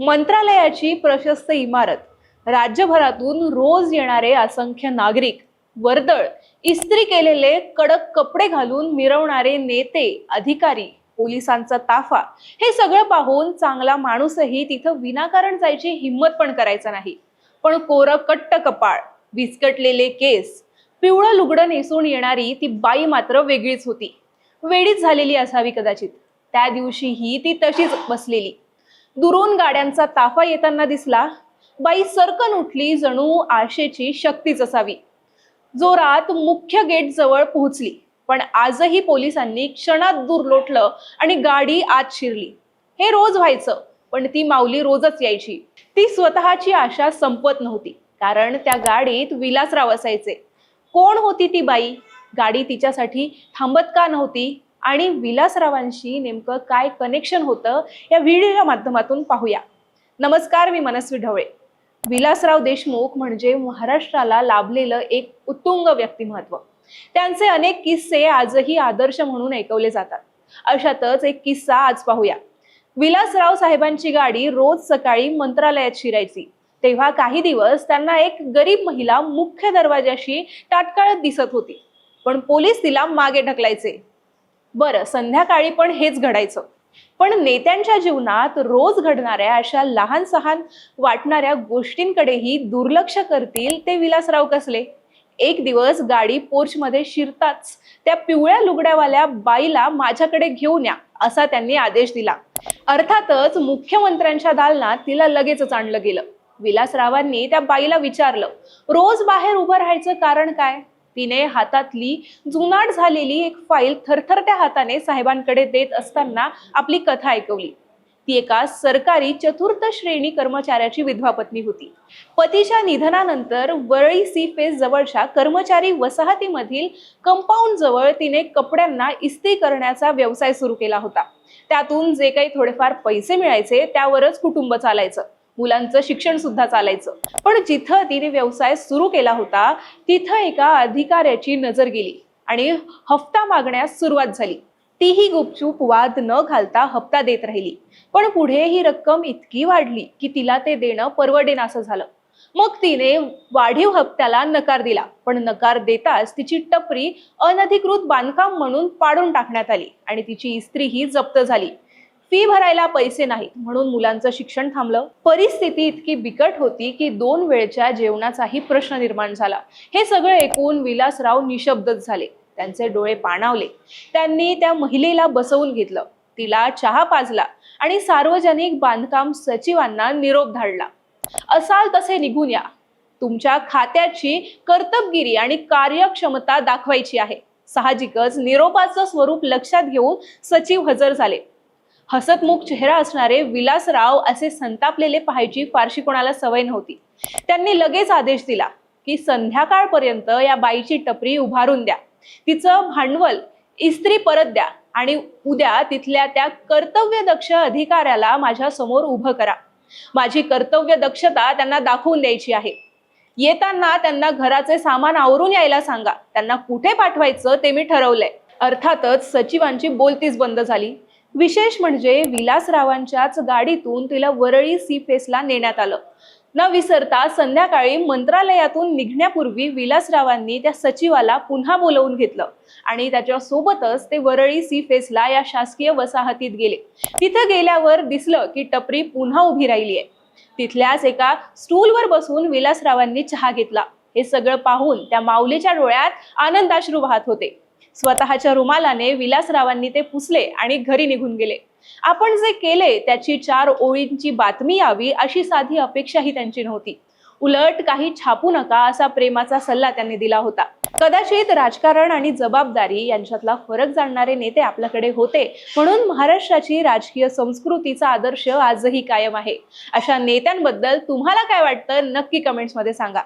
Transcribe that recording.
मंत्रालयाची प्रशस्त इमारत. राज्यभरातून रोज येणारे असंख्य नागरिक वर्दळ इस्त्री केलेले कडक कपडे घालून मिरवणारे नेते अधिकारी पोलिसांचा ताफा हे सगळं पाहून चांगला माणूसही तिथं विनाकारण जायची हिंमत पण करायचा नाही. पण कोरं कट्ट कपाळ विस्कटलेले केस पिवळं लुगडं नेसून येणारी ती बाई मात्र वेगळीच होती. वेडीच झालेली असावी कदाचित. त्या दिवशीही ती तशीच बसलेली. दुरून गाड्यांचा ताफा येताना दिसला. बाई सरकन उठली जणू आशेची शक्तीच असावी जोरात मुख्य गेट जवळ पोहोचली पण आजही पोलिसांनी क्षणात दूर लोटलं आणि गाडी आत शिरली. हे रोज व्हायचं पण ती माऊली रोजच यायची. ती स्वतःची आशा संपत नव्हती कारण त्या गाडीत विलासराव असायचे. कोण होती ती बाई? गाडी तिच्यासाठी थांबत का नव्हती? आणि विलासरावांशी नेमकं काय कनेक्शन होतं या व्हिडिओच्या माध्यमातून पाहूया. नमस्कार मी मनस्वी ढवळे. विलासराव देशमुख म्हणजे महाराष्ट्राला लाभलेलं एक उत्तुंग व्यक्तिमत्व. त्यांचे अनेक किस्से आजही आदर्श म्हणून ऐकवले जातात. अशातच एक किस्सा आज पाहूया. विलासराव साहेबांची गाडी रोज सकाळी मंत्रालयात शिरायची. तेव्हा काही दिवस त्यांना एक गरीब महिला मुख्य दरवाजाशी ताटकाळत दिसत होती. पण पोलीस तिला मागे ढकलायचे. बरं संध्याकाळी पण हेच घडायचं. पण नेत्यांच्या जीवनात रोज घडणाऱ्या अशा लहान सहान वाटणाऱ्या गोष्टींकडेही दुर्लक्ष करतील ते विलासराव कसले? एक दिवस गाडी पोर्चमध्ये शिरताच त्या पिवळ्या लुगड्यावाल्या बाईला माझ्याकडे घेऊन या असा त्यांनी आदेश दिला. अर्थातच मुख्यमंत्र्यांच्या दालनात तिला लगेचच आणलं गेलं. विलासरावांनी त्या बाईला विचारलं रोज बाहेर उभं राहायचं कारण काय? तिने हातातली जुनाट झालेली एक फाईल थरथरत्या हाताने साहेबांकडे देत असताना आपली कथा ऐकवली. ती एका सरकारी चतुर्थ श्रेणी कर्मचाऱ्याची विधवा पत्नी होती. पतीच्या निधनानंतर वरळी सी फेस जवळच्या कर्मचारी वसाहतीमधील कंपाऊंड जवळ तिने कपड्यांना इस्त्री करण्याचा व्यवसाय सुरू केला होता. त्यातून जे काही थोडेफार पैसे मिळायचे त्यावरच कुटुंब चालायचं. मुलांचं शिक्षण सुद्धा चालायचं. पण जिथं तिने व्यवसाय सुरू केला होता तिथं एका अधिकाऱ्याची नजर गेली आणि हप्ता मागण्यास सुरुवात झाली. तीही गुपचूप वाद न घालता हप्ता देत राहिली. पण पुढे ही रक्कम इतकी वाढली की तिला ते देणं परवडेनासं झालं. मग तिने वाढीव हप्त्याला नकार दिला पण नकार देताच तिची टपरी अनधिकृत बांधकाम म्हणून पाडून टाकण्यात आली आणि तिची इस्त्री ही जप्त झाली. फी भरायला पैसे नाहीत म्हणून मुलांचं शिक्षण थांबलं. परिस्थिती इतकी बिकट होती की दोन वेळच्या जेवणाचाही प्रश्न निर्माण झाला. हे सगळं ऐकून विलासराव निशब्दच झाले. त्यांचे डोळे पाणावले. त्यांनी त्या महिलेला बसवून घेतलं. तिला चहा पाजला आणि सार्वजनिक बांधकाम सचिवांना निरोप धाडला. असाल तसे निघून या. तुमच्या खात्याची कर्तबगिरी आणि कार्यक्षमता दाखवायची आहे. साहजिकच निरोपाचं स्वरूप लक्षात घेऊन सचिव हजर झाले. हसतमुख चेहरा असणारे विलासराव असे संतापलेले पाहायची फारशी कोणाला सवय नव्हती. त्यांनी लगेच आदेश दिला की संध्याकाळपर्यंत या बाईची टपरी उभारून द्या. तिचं भांडवल इस्त्री परत द्या आणि उद्या तिथल्या त्या कर्तव्य दक्ष अधिकाऱ्याला माझ्यासमोर उभं करा. माझी कर्तव्य दक्षता त्यांना दाखवून द्यायची आहे. येताना त्यांना घराचे सामान आवरून यायला सांगा. त्यांना कुठे पाठवायचं ते मी ठरवलंय. अर्थातच सचिवांची बोलतीच बंद झाली. विशेष म्हणजे विलासरावांच्याच गाडीतून तिला वरळी सी फेसला नेण्यात आलं. न विसरता संध्याकाळी मंत्रालयातून निघण्यापूर्वी विलासरावांनी त्या सचिवाला पुन्हा बोलवून घेतलं आणि त्याच्या सोबतच ते वरळी सी फेसला या शासकीय वसाहतीत गेले. तिथं गेल्यावर दिसलं की टपरी पुन्हा उभी राहिली आहे. तिथल्याच एका स्टूलवर बसून विलासरावांनी चहा घेतला. हे सगळं पाहून त्या माऊलीच्या डोळ्यात आनंदाश्रू वाहत होते. स्वतःच्या रुमालाने विलासरावांनी ते पुसले आणि घरी निघून गेले. आपण जे केले त्याची चार ओळींची बातमी यावी अशी साधी अपेक्षाही त्यांची नव्हती. उलट काही छापू नका असा प्रेमाचा सल्ला त्यांनी दिला होता. कदाचित राजकारण आणि जबाबदारी यांच्यातला फरक जाणणारे नेते आपल्याकडे होते म्हणून महाराष्ट्राची राजकीय संस्कृतीचा आदर्श आजही कायम आहे. अशा नेत्यांबद्दल तुम्हाला काय वाटतं नक्की कमेंट्समध्ये सांगा.